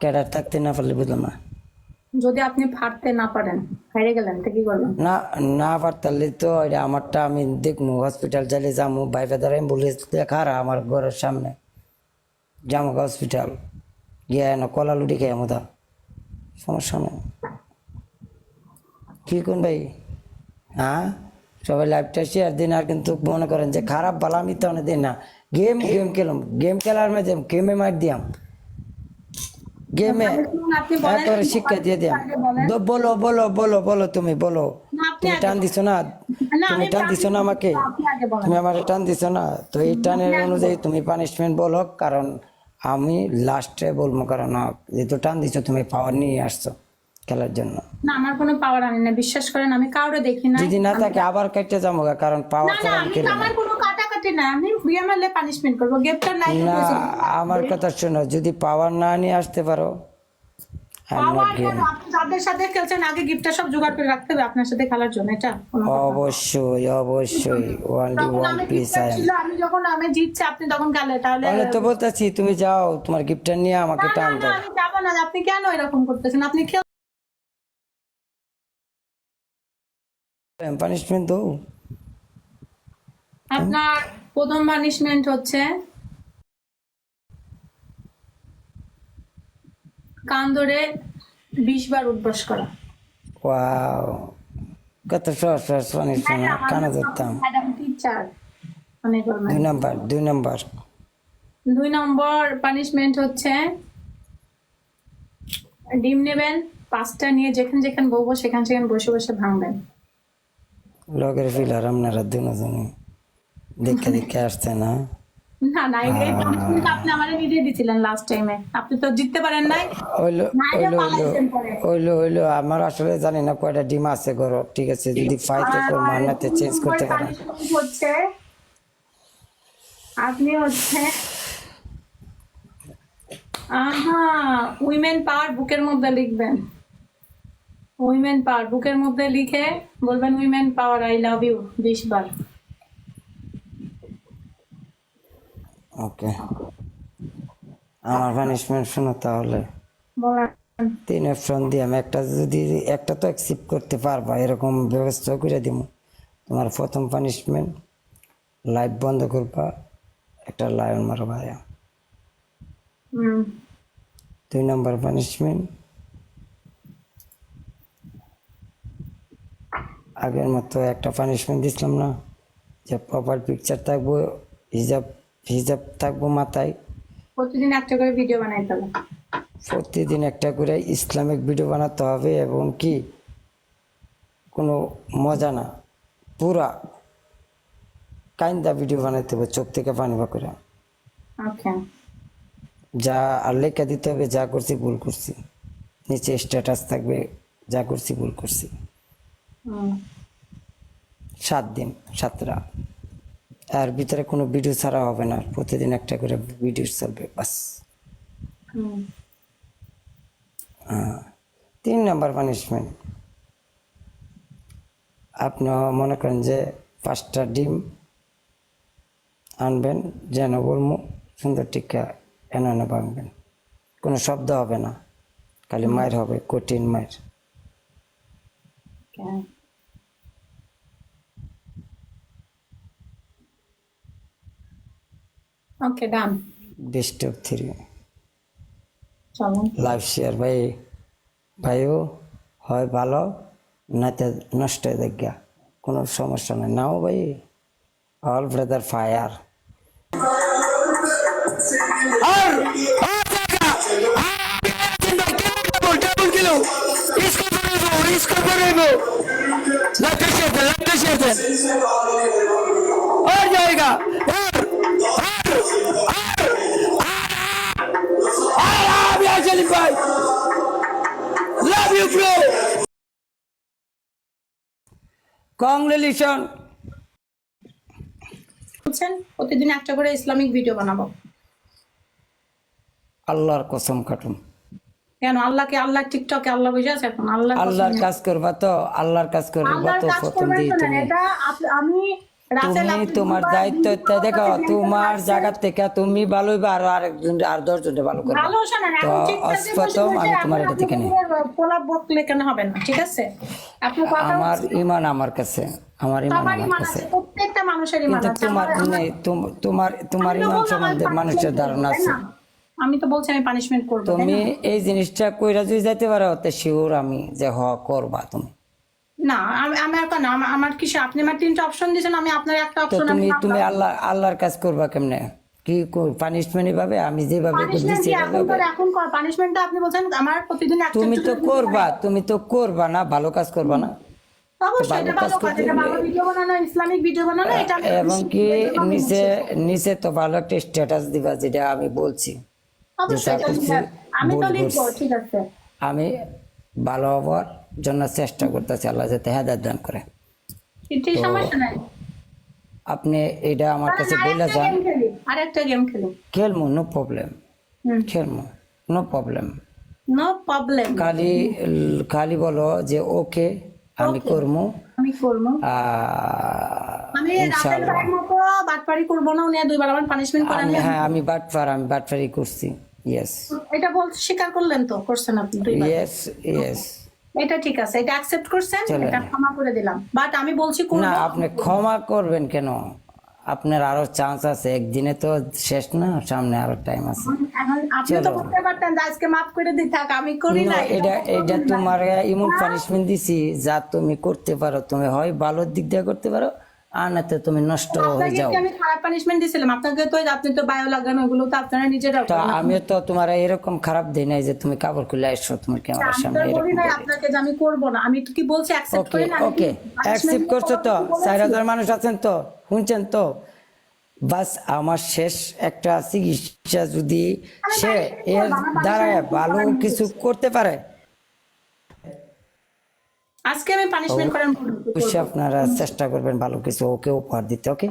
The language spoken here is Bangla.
ক্যাডার থাকতে না পারলে বুঝলাম না। যদি আপনি ফাটতে না পারেন হেরে গেলেন তো কি করবেন? না না পারতালে তো এটা আমারটা আমি দেখব হসপিটাল চাইলে যাব বাইরে দ্বারা অ্যাম্বুলেন্স দেখার আমার ঘরের সামনে যাব হসপিটাল গিয়ে এনে কলা লুটি খেয়ে মতো সমস্যা নেই। কি কোন ভাই? হ্যাঁ? সবাই লাইভটা শেয়ার দিন আর কিন্তু মনে করেন যে খারাপ ভালো আমি তো অনেক দিন না। গেম গেম খেলাম। গেম খেলার মাঝে গেমে মার দিয়াম। গেমে শিক্ষা দিয়ে তো বলো বলো বলো বলো তুমি বলো। তুমি টান দিছো না? তুমি আমি টান দিছো না আমাকে? তুমি আমার টান দিছো না? তো এই টানের অনুযায়ী তুমি পানিশমেন্ট বলো কারণ আমি লাস্টে বলব কারণ যেহেতু টান দিছো তুমি পাওয়ার নিয়ে আসছো খেলার জন্য। না আমার কোনো পাওয়ার আনি না বিশ্বাস করেন আমি কাউরে দেখি না যদি না থাকে আবার কেটে যাব কারণ পাওয়ার ছাড়া আমি আমি খেলি না। না আমি পানিশমেন্ট করব নাই না আমার কথা শোনো যদি পাওয়ার না নিয়ে আসতে পারো I'm not পাওয়ার game. কেন? আপনি যাদের সাথে খেলছেন আগে গিফটটা সব জোগাড় করে রাখতে হবে আপনার সাথে খেলার জন্য এটা কোনো কথা না। অবশ্যই অবশ্যই ওয়ান পিস আমি যখন আমি জিতছি আপনি তখন গেলে তাহলে আমি তো বলতেছি তুমি যাও তোমার গিফটটা নিয়ে আমাকে টান দাও আমি যাব না আপনি কেন এরকম করতেছেন আপনি খেল পানিশমেন্ট দাও আপনার প্রথম পানিশমেন্ট হচ্ছে কান ধরে বিশ বার উদ্বাস করা। ওয়াও কত সহজ সহজ পানিশমেন্ট কানে ধরতাম। টিচার দুই নাম্বার দুই নাম্বার দুই নম্বর পানিশমেন্ট হচ্ছে ডিম নেবেন পাঁচটা নিয়ে যেখানে যেখানে বলব সেখানে সেখানে বসে বসে ভাঙবেন। লগের ফিলার আপনারা দুজনে দেখে দেখে আসছে না? না না এই এই আপনি আমার নিজে দিছিলেন লাস্ট টাইমে আপনি তো জিততে পারেন নাই। ওইলো না, এটা ওইলো ওইলো পালাইছেন পরে। ওইলো ওইলো আমার আসলে জানি না কয়টা ডিম আছে ঘর ঠিক আছে? যদি ফাইতে কোন মান্নাতে চেঞ্জ করতে পারেন হচ্ছে আপনি হচ্ছে আহা উইমেন পাওয়ার বুকের মধ্যে লিখবেন। উইমেন পাওয়ার বুকের মধ্যে লিখে বলবেন women power I love you বিশ বার। ওকে আমার পানিশমেন্ট শোনো তাহলে। তিন অপশন দিয়াম। একটা যদি একটা তো অ্যাকসেপ্ট করতে পারবা এরকম ব্যবস্থা করে দিব তোমার প্রথম পানিশমেন্ট লাইভ বন্ধ করবা একটা লায়ন মারবা দুই নম্বর পানিশমেন্ট আগের মতো একটা পানিশমেন্ট দিছিলাম না যে প্রপার পিকচার থাকব হিজাব হিজাব থাকব মাথায়। প্রতিদিন একটা করে ভিডিও বানাইতে হবে। প্রতিদিন একটা করে ইসলামিক ভিডিও বানাতে হবে এবং কি? কোনো মজা না। পুরা কাইন্দা ভিডিও বানাইতে হবে চোখ থেকে পানি বা করে। যা আর লেখা দিতে হবে যা করছি ভুল করছি। নিচে স্ট্যাটাস থাকবে যা করছি ভুল করছি। সাত দিন সাতটা। আর ভিতরে কোনো ভিডিও ছাড়া হবে না। প্রতিদিন একটা করে ভিডিও চলবে বাস। তিন নাম্বার পানিশমেন্ট আপনি মনে করেন যে পাঁচটা ডিম আনবেন যেন বলব সুন্দর টিকা এনে এনে ভাঙবেন। কোনো শব্দ হবে না খালি মায়ের হবে কঠিন মায়ের। okay okay done best of three চলুন লাইভ শেয়ার ভাই ভাইও হয় ভালো নাতে নষ্ট হয়ে দেখা কোনো সমস্যা নেই নাও ভাই অল ব্রাদার ফায়ার और और जाएगा डबल डबल किलो इसको करेगो इसको करेगो लगते शेर लगते शेर और কংগ্রেচুলেশন বলছেন প্রতিদিন একটা করে ইসলামিক ভিডিও বানাবো। আল্লাহর কসম কাটুন কেন? আল্লাহকে আল্লাহ টিকটকে আল্লাহ বুঝে আছে এখন আল্লাহ আল্লাহর কাজ করবা তো আল্লাহর কাজ করবা তো প্রথম করবেন দিয়ে তুমি। এটা আমি তুমি তোমার দায়িত্ব দেখো তোমার জায়গা থেকে তুমি ভালো হইবা আর আরেকজন আর ভালো করবে। আমি তোমার এটা থেকে নিই। বকলে কেন হবে না ঠিক আছে? আমার। ইমান আমার কাছে আমার ইমান আমার কাছে। প্রত্যেকটা মানুষের ইমান আছে তোমার নেই তোমার তোমার ইমান সম্বন্ধে মানুষের ধারণা আছে। আমি তো বলছি আমি পানিশমেন্ট করব তুমি এই জিনিসটা কইরা যদি যাইতে পারো তে শিওর আমি যে হ করবা তুমি। না আমি আমার আপনি আমার তিনটা অপশন দিয়েছেন আমি আপনার একটা অপশন তুমি তুমি আল্লাহ আল্লাহর কাজ করবা কেমনে? কি পানিশমেন্ট পাবে? আমি যেভাবে পানিশমেন্ট এখন এভাবে করে এখন কর পানিশমেন্টটা আপনি বলছেন আমার প্রতিদিন তুমি তো করবা তুমি তো করবা না ভালো কাজ করবা না। এবং কি নিচে নিচে তো ভালো একটা স্ট্যাটাস দিবা যেটা আমি বলছি। আমি ভুল হবার জন্য চেষ্টা করতেছি আল্লাহ যাতে হেদায়ত দান করে। আপনি এটা আমার কাছে বলে যান। খেলমু নো প্রবলেম খেলমু নো প্রবলেম নো প্রবলেম খালি খালি বলো যে ওকে আমি করমু। আমি করব আহ, আমি রাতের মতো বাটপারি করব না উনি দুইবার আমার পানিশমেন্ট করেন হ্যাঁ আমি বাটফার আমি করছি। ইয়েস এটা বল স্বীকার করলেন তো করছেন আপনি ইয়েস ইয়েস এটা ঠিক আছে এটা অ্যাকসেপ্ট করছেন এটা ক্ষমা করে দিলাম। বাট আমি বলছি না আপনি ক্ষমা করবেন কেন? আপনার আরও চান্স আছে। একদিনে তো শেষ না সামনে আরও টাইম আছে। আপনি তো। বলতে পারতেন আজকে মাফ করে দিই থাক আমি করি না এটা এটা তোমার ইমন পানিশমেন্ট দিছি যা তুমি করতে পারো। তুমি হয় ভালোর দিক দিয়ে করতে পারো আর না তো তুমি নষ্ট হয়ে যাও। আমি খারাপ পানিশমেন্ট দিয়েছিলাম আপনাকে তো আপনি তো বায়ো লাগানো ওগুলো তো আপনারা নিজেরা তো আমি তো তোমার এরকম খারাপ দিই নাই যে তুমি কাপড় খুলে আসছো তোমার ক্যামেরার আমি তো সামনে এরকম আপনাকে যে আমি করব না। আমি তো কি বলছি অ্যাকসেপ্ট ওকে করি না? আমি ওকে অ্যাকসেপ্ট করছ তো? করব বলেছি। চার হাজার মানুষ আছেন তো? শুনছেন তো? বাস আমার শেষ একটা চিকিৎসা যদি সে এর দ্বারা ভালো কিছু করতে পারে? আজকে আমি পানিশমেন্ট করার অবশ্যই আপনারা চেষ্টা করবেন ভালো কিছু ওকে উপহার দিতে ওকে?